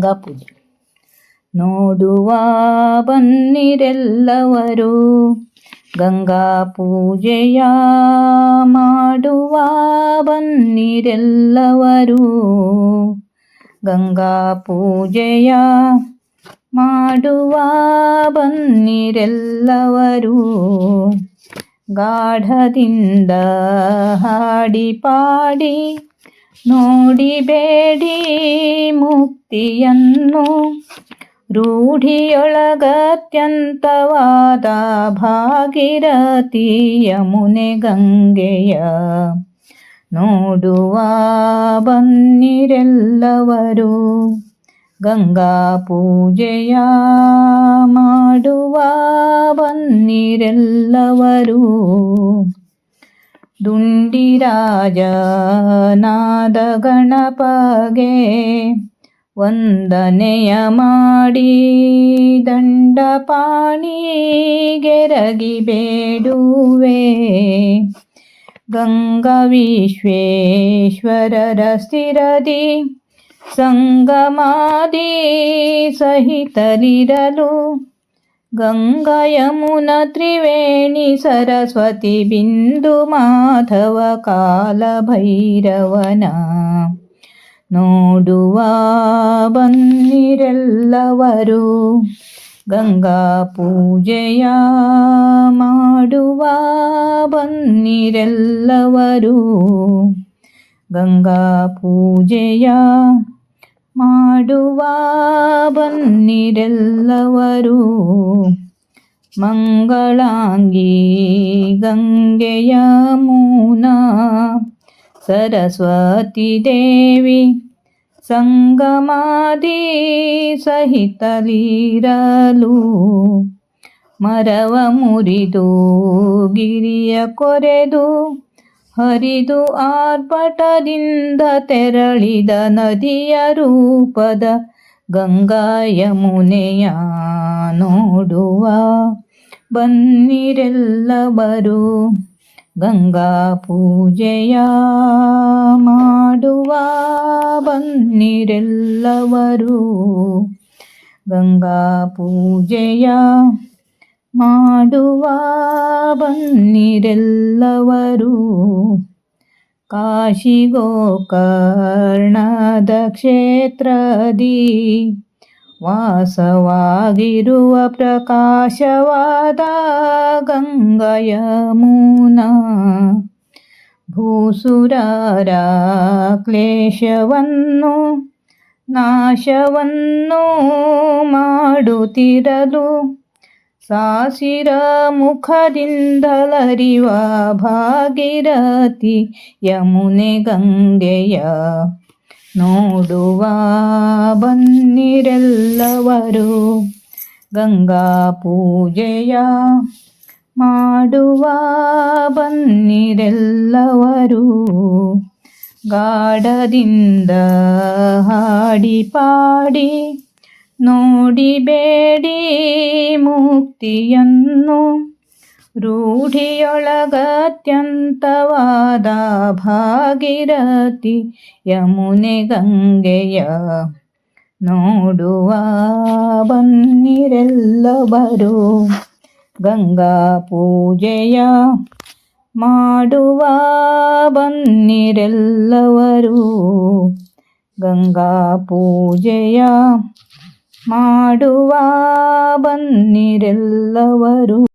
ಗಂಗಾ ಪೂಜೆ. ನೋಡುವ ಬನ್ನಿರೆಲ್ಲವರು ಗಂಗಾ ಪೂಜೆಯ ಮಾಡುವ ಬನ್ನಿರೆಲ್ಲವರು ಗಂಗಾ ಪೂಜೆಯ ಮಾಡುವ ಬನ್ನಿರೆಲ್ಲವರು ಗಾಢದಿಂದ ಹಾಡಿ ಪಾಡಿ ನೋಡಿಬೇಡಿ ಮುಕ್ತಿಯನ್ನು. ರೂಢಿಯೊಳಗತ್ಯಂತವಾದ ಭಾಗಿರತೀಯ ಮುನೆ ಗಂಗೆಯ ನೋಡುವ ಬನ್ನಿರೆಲ್ಲವರು ಗಂಗಾ ಪೂಜೆಯ ಮಾಡುವ ಬನ್ನಿರೆಲ್ಲವರು. ದುಂಡಿರಾಜನಾದ ಗಣಪಗೆ ವಂದನೆಯ ಮಾಡಿ ದಂಡಪಾಣಿಗೆರಗಿ ಬೇಡುವೆ. ಗಂಗವಿಶ್ವೇಶ್ವರರ ಸ್ಥಿರದಿ ಸಂಗಮಾದಿ ಸಹಿತಲಿರಲು ಗಂಗಯಮುನ ತ್ರಿವೇಣಿ ಸರಸ್ವತಿ ಬಿಂದು ಮಾಧವ ಕಾಲ ಭೈರವನ. ನೋಡುವ ಬನ್ನಿರೆಲ್ಲವರು ಗಂಗಾ ಪೂಜೆಯ ಮಾಡುವ ಬನ್ನಿರೆಲ್ಲವರು ಗಂಗಾ ಪೂಜೆಯ ಮಾಡುವ ಬನ್ನಿರೆಲ್ಲವರು. ಮಂಗಳಾಂಗಿ ಗಂಗೆಯ ಮೂನ ಸರಸ್ವತಿ ದೇವಿ ಸಂಗಮಾದಿ ಸಹಿತಲಿರಲು. ಮರವ ಮುರಿದು ಗಿರಿಯ ಕೊರೆದು ಹರಿದು ಆರ್ಭಟದಿಂದ ತೆರಳಿದ ನದಿಯ ರೂಪದ ಗಂಗಾ ಯಮುನೆಯ ನೋಡುವ ಬನ್ನಿರೆಲ್ಲವರು ಗಂಗಾ ಪೂಜೆಯ ಮಾಡುವ ಬನ್ನಿರೆಲ್ಲವರು ಗಂಗಾ ಪೂಜೆಯ ಮಾಡುವ ಬನ್ನಿರೆಲ್ಲವರು ಕಾಶಿ ಗೋಕರ್ಣದ ಕ್ಷೇತ್ರದಿ ವಾಸವಾಗಿರುವ ಪ್ರಕಾಶವಾದ ಗಂಗಯ ಮೂನ ಭೂಸುರರ ಕ್ಲೇಶವನ್ನು ನಾಶವನ್ನು ಮಾಡುತ್ತಿರಲು ಸಾಸಿರ ಮುಖದಿಂದಲರಿವ ಭಾಗಿರತಿ ಯಮುನೆ ಗಂಗೆಯ ನೋಡುವ ಬನ್ನಿರೆಲ್ಲವರು ಗಂಗಾ ಪೂಜೆಯ ಮಾಡುವ ಬನ್ನಿರೆಲ್ಲವರು ಗಾಢದಿಂದ ಹಾಡಿ ಪಾಡಿ ನೋಡಿಬೇಡಿ ಮುಕ್ತಿಯನ್ನು. ರೂಢಿಯೊಳಗತ್ಯಂತವಾದ ಭಾಗಿರತಿ ಯಮುನೆ ಗಂಗೆಯ. ನೋಡುವ ಬನ್ನಿರೆಲ್ಲವರು ಗಂಗಾ ಪೂಜೆಯ ಮಾಡುವ ಬನ್ನಿರೆಲ್ಲವರು ಗಂಗಾ ಪೂಜೆಯ ಮಾಡುವ ಬನ್ನಿರೆಲ್ಲವರು.